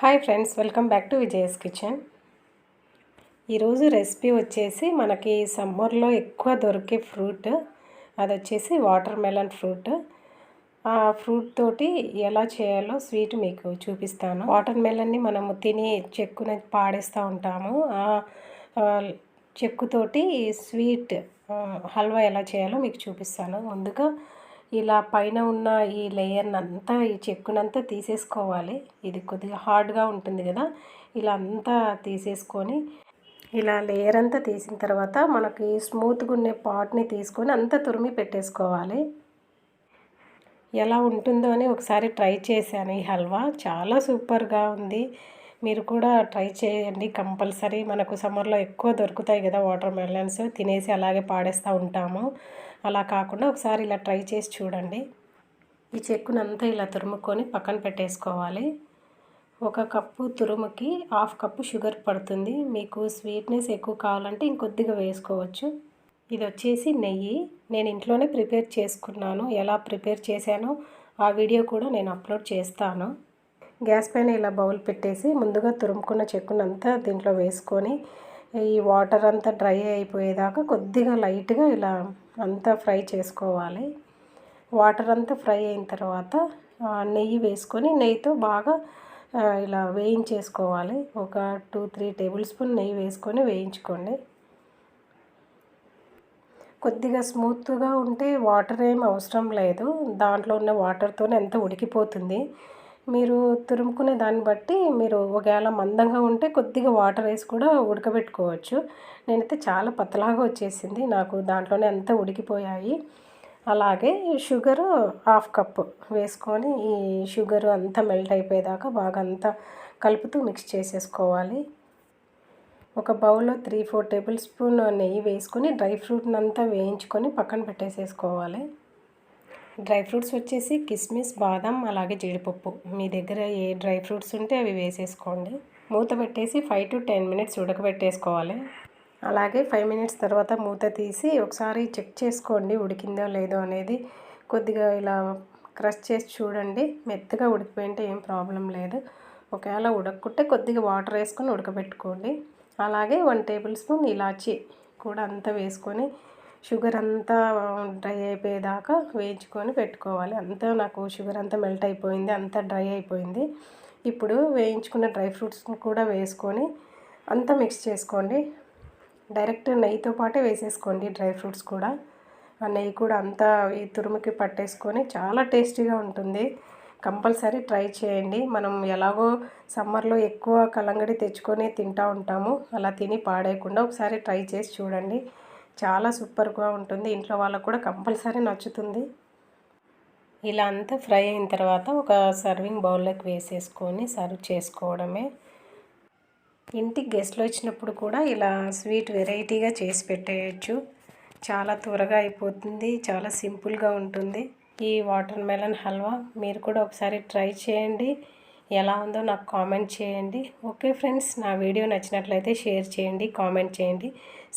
Hi friends welcome back to Vijaya's kitchen ఈరోజు recipe వచ్చేసి మనకి సమ్మర్లో ఎక్కువ దొరికే ఫ్రూట్. అది వచ్చేసి వాటర్ మెలన్ ఫ్రూట్. ఆ ఫ్రూట్ తోటి ఎలా చేయాలో స్వీట్ మీకు చూపిస్తాను. వాటర్ మెలన్ని మనము తిని చెక్కున పాడేస్తూ ఉంటాము. ఆ చెక్కుతోటి స్వీట్ హల్వా ఎలా చేయాలో మీకు చూపిస్తాను. ముందుగా ఇలా పైన ఉన్న ఈ లేయర్ని అంతా ఈ చెక్కునంతా తీసేసుకోవాలి. ఇది కొద్దిగా హార్డ్గా ఉంటుంది కదా. ఇలా అంతా తీసేసుకొని ఇలా లేయర్ అంతా తీసిన తర్వాత మనకి స్మూత్గా ఉండే పాట్ని తీసుకొని అంతా తురిమి పెట్టేసుకోవాలి. ఎలా ఉంటుందో అని ఒకసారి ట్రై చేశాను. ఈ హల్వా చాలా సూపర్గా ఉంది. మీరు కూడా ట్రై చేయండి కంపల్సరీ. మనకు సమ్మర్లో ఎక్కువ దొరుకుతాయి కదా వాటర్ మెలన్స్. తినేసి అలాగే పాడేస్తూ ఉంటాము. అలా కాకుండా ఒకసారి ఇలా ట్రై చేసి చూడండి. ఈ చెక్కునంతా ఇలా తురుముకొని పక్కన పెట్టేసుకోవాలి. ఒక కప్పు తురుముకి హాఫ్ కప్పు షుగర్ పడుతుంది. మీకు స్వీట్నెస్ ఎక్కువ కావాలంటే ఇంకొద్దిగా వేసుకోవచ్చు. ఇది వచ్చేసి నెయ్యి. నేను ఇంట్లోనే ప్రిపేర్ చేసుకున్నాను. ఎలా ప్రిపేర్ చేశానో ఆ వీడియో కూడా నేను అప్లోడ్ చేస్తాను. గ్యాస్ పైన ఇలా బౌల్ పెట్టేసి ముందుగా తురుముకున్న చెక్కునంతా దీంట్లో వేసుకొని ఈ వాటర్ అంతా డ్రై అయిపోయేదాకా కొద్దిగా లైట్గా ఇలా అంతా ఫ్రై చేసుకోవాలి. వాటర్ అంతా ఫ్రై అయిన తర్వాత నెయ్యి వేసుకొని నెయ్యితో బాగా ఇలా వేయించేసుకోవాలి. ఒక టూ త్రీ టేబుల్ స్పూన్ నెయ్యి వేసుకొని వేయించుకోండి. కొద్దిగా స్మూత్గా ఉంటే వాటర్ ఏం అవసరం లేదు. దాంట్లో ఉన్న వాటర్తోనే ఎంత ఉడికిపోతుంది. మీరు తురుముకునే దాన్ని బట్టి మీరు ఒకవేళ మందంగా ఉంటే కొద్దిగా వాటర్ వేసి కూడా ఉడకబెట్టుకోవచ్చు. నేనైతే చాలా పతలాగా వచ్చేసింది. నాకు దాంట్లోనే అంతా ఉడికిపోయాయి. అలాగే షుగరు హాఫ్ కప్పు వేసుకొని ఈ షుగర్ అంతా మెల్ట్ అయిపోయేదాకా బాగా అంతా కలుపుతూ మిక్స్ చేసేసుకోవాలి. ఒక బౌల్లో త్రీ ఫోర్ టేబుల్ స్పూన్ నెయ్యి వేసుకొని డ్రై ఫ్రూట్ని అంతా వేయించుకొని పక్కన పెట్టేసేసుకోవాలి. డ్రై ఫ్రూట్స్ వచ్చేసి కిస్మిస్ బాదం అలాగే జీడిపప్పు. మీ దగ్గర ఏ డ్రై ఫ్రూట్స్ ఉంటే అవి వేసేసుకోండి. మూత పెట్టేసి ఫైవ్ టు టెన్ మినిట్స్ ఉడకబెట్టేసుకోవాలి. అలాగే ఫైవ్ మినిట్స్ తర్వాత మూత తీసి ఒకసారి చెక్ చేసుకోండి ఉడికిందో లేదో అనేది. కొద్దిగా ఇలా క్రష్ చేసి చూడండి. మెత్తగా ఉడికిపోయింటే ఏం ప్రాబ్లం లేదు. ఒకవేళ ఉడక్కుంటే కొద్దిగా వాటర్ వేసుకొని ఉడకబెట్టుకోండి. అలాగే వన్ టేబుల్ స్పూన్ ఇలాచి కూడా అంతా వేసుకొని షుగర్ అంతా డ్రై అయిపోయేదాకా వేయించుకొని పెట్టుకోవాలి. అంతా నాకు షుగర్ అంతా మెల్ట్ అయిపోయింది అంతా డ్రై అయిపోయింది. ఇప్పుడు వేయించుకున్న డ్రై ఫ్రూట్స్ కూడా వేసుకొని అంతా మిక్స్ చేసుకోండి. డైరెక్ట్ నెయ్యితో పాటే వేసేసుకోండి డ్రై ఫ్రూట్స్ కూడా. ఆ నెయ్యి కూడా అంతా ఈ తురుముకి పట్టేసుకొని చాలా టేస్టీగా ఉంటుంది. కంపల్సరీ ట్రై చేయండి. మనం ఎలాగో సమ్మర్లో ఎక్కువ కలంగడి తెచ్చుకొని తింటూ ఉంటాము. అలా తిని పాడేయకుండా ఒకసారి ట్రై చేసి చూడండి. చాలా సూపర్గా ఉంటుంది. ఇంట్లో వాళ్ళకు కూడా కంపల్సరీ నచ్చుతుంది. ఇలా అంతా ఫ్రై అయిన తర్వాత ఒక సర్వింగ్ బౌల్లోకి వేసేసుకొని సర్వ్ చేసుకోవడమే. ఇంటికి గెస్ట్లు వచ్చినప్పుడు కూడా ఇలా స్వీట్ వెరైటీగా చేసి పెట్టేయచ్చు. చాలా త్వరగా అయిపోతుంది. చాలా సింపుల్గా ఉంటుంది. ఈ వాటర్ మెలన్ హల్వా మీరు కూడా ఒకసారి ట్రై చేయండి. ఎలా ఉందో నాకు కామెంట్ చేయండి. ఓకే ఫ్రెండ్స్ నా వీడియో నచ్చినట్లయితే షేర్ చేయండి కామెంట్ చేయండి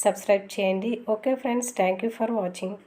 సబ్స్క్రైబ్ చేయండి. Okay friends thank for watching.